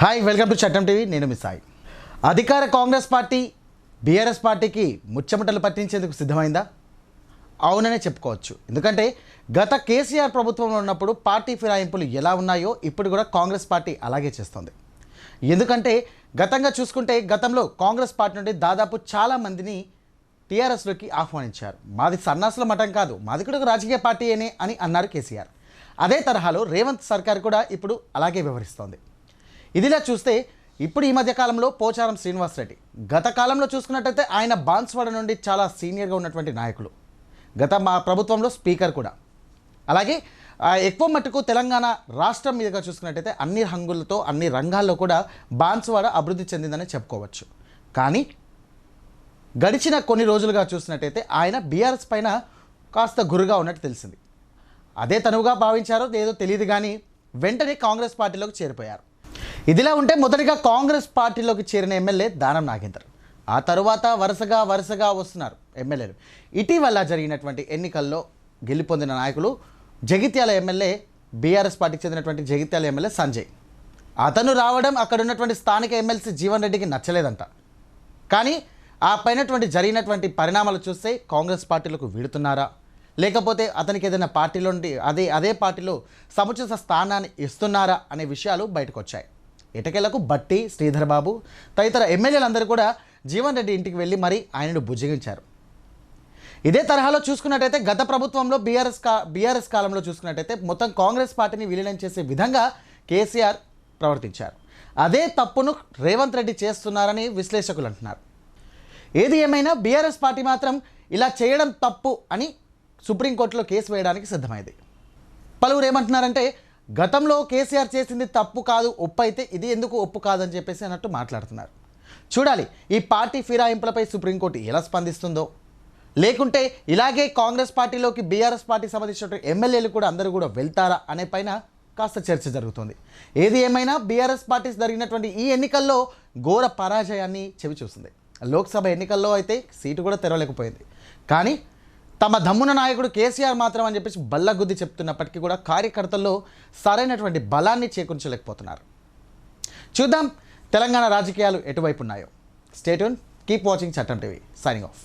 Hi welcome to Chattam TV నేను మీ సాయి. అధికార కాంగ్రెస్ పార్టీ బీఆర్ఎస్ పార్టీకి ముచ్చమటలు పట్టించేందుకు సిద్ధమైందా? అవుననే చెప్పుకోవచ్చు. ఎందుకంటే గత కేసీఆర్ ప్రభుత్వంలో ఉన్నప్పుడు పార్టీ ఫిరాయింపులు ఎలా ఉన్నాయో ఇప్పుడు కూడా కాంగ్రెస్ పార్టీ అలాగే చేస్తుంది. ఎందుకంటే గతంగా చూసుకుంటే గతంలో కాంగ్రెస్ పార్టీ నుండి దాదాపు చాలా మందిని టీఆర్ఎస్లోకి ఆహ్వానించారు. మాది సన్నాసుల మఠం కాదు మాది కూడా ఒక రాజకీయ పార్టీ అని అన్నారు కేసీఆర్. అదే తరహాలో రేవంత్ సర్కార్ కూడా ఇప్పుడు అలాగే వివరిస్తోంది. ఇదిలా చూస్తే ఇప్పుడు ఈ మధ్య కాలంలో పోచారం శ్రీనివాసరెడ్డి గత కాలంలో చూసుకున్నట్టయితే ఆయన బాన్స్వాడ నుండి చాలా సీనియర్గా ఉన్నటువంటి నాయకులు. గత మా ప్రభుత్వంలో స్పీకర్ కూడా. అలాగే ఎక్కువ మట్టుకు తెలంగాణ రాష్ట్రం మీదుగా చూసుకున్నట్టయితే అన్ని హంగులతో అన్ని రంగాల్లో కూడా బాన్స్వాడ అభివృద్ధి చెందిందని చెప్పుకోవచ్చు. కానీ గడిచిన కొన్ని రోజులుగా చూసినట్టయితే ఆయన బీఆర్ఎస్ పైన కాస్త గురుగా ఉన్నట్టు తెలిసింది. అదే తనువుగా భావించారో ఏదో తెలియదు కానీ వెంటనే కాంగ్రెస్ పార్టీలోకి చేరిపోయారు. ఇదిలా ఉంటే మొదటిగా కాంగ్రెస్ పార్టీలోకి చేరిన ఎమ్మెల్యే దానం నాగేందర్. ఆ తరువాత వరుసగా వరుసగా వస్తున్నారు ఎమ్మెల్యేలు. ఇటీవల జరిగినటువంటి ఎన్నికల్లో గెలుపొందిన నాయకులు జగిత్యాల ఎమ్మెల్యే బీఆర్ఎస్ పార్టీకి చెందినటువంటి జగిత్యాల ఎమ్మెల్యే సంజయ్. అతను రావడం అక్కడ ఉన్నటువంటి స్థానిక ఎమ్మెల్సీ జీవన్ రెడ్డికి నచ్చలేదంట. కానీ ఆ పైనటువంటి జరిగినటువంటి పరిణామాలు చూస్తే కాంగ్రెస్ పార్టీలకు వీడుతున్నారా? లేకపోతే అతనికి ఏదైనా పార్టీలో నుండి అదే అదే పార్టీలో సముచిత స్థానాన్ని ఇస్తున్నారా అనే విషయాలు బయటకు వచ్చాయి ఇటకెలకు బట్టి శ్రీధర్ బాబు తదితర ఎమ్మెల్యేలందరూ కూడా జీవన్ రెడ్డి ఇంటికి వెళ్ళి మరీ ఆయనను బుజ్జగించారు ఇదే తరహాలో చూసుకున్నట్టయితే గత ప్రభుత్వంలో బీఆర్ఎస్ కా బీఆర్ఎస్ కాలంలో చూసుకున్నట్టయితే మొత్తం కాంగ్రెస్ పార్టీని విలీనం చేసే విధంగా కేసీఆర్ ప్రవర్తించారు. అదే తప్పును రేవంత్ రెడ్డి చేస్తున్నారని విశ్లేషకులు అంటున్నారు. ఏది ఏమైనా బీఆర్ఎస్ పార్టీ మాత్రం ఇలా చేయడం తప్పు అని సుప్రీంకోర్టులో కేసు వేయడానికి సిద్ధమైంది. పలువురు ఏమంటున్నారంటే గతంలో కేసీఆర్ చేసింది తప్పు కాదు ఒప్పు అయితే ఇది ఎందుకు ఒప్పు కాదని చెప్పేసి అన్నట్టు మాట్లాడుతున్నారు. చూడాలి ఈ పార్టీ ఫిరాయింపులపై సుప్రీంకోర్టు ఎలా స్పందిస్తుందో. లేకుంటే ఇలాగే కాంగ్రెస్ పార్టీలోకి బీఆర్ఎస్ పార్టీకి సంబంధించిన ఎమ్మెల్యేలు కూడా అందరూ కూడా వెళ్తారా అనే పైన కాస్త చర్చ జరుగుతుంది. ఏది ఏమైనా బీఆర్ఎస్ పార్టీ జరిగినటువంటి ఈ ఎన్నికల్లో ఘోర పరాజయాన్ని చెవి చూస్తుంది లోక్సభ ఎన్నికల్లో అయితే సీటు కూడా తెరవలేకపోయింది. కానీ తమ దమ్మున నాయకుడు కేసీఆర్ మాత్రం అని చెప్పేసి బల్లగుద్ది చెప్తున్నప్పటికీ కూడా కార్యకర్తల్లో సరైనటువంటి బలాన్ని చేకూర్చలేకపోతున్నారు. చూద్దాం తెలంగాణ రాజకీయాలు ఎటువైపు ఉన్నాయో. Stay tuned keep watching Chattam TV signing off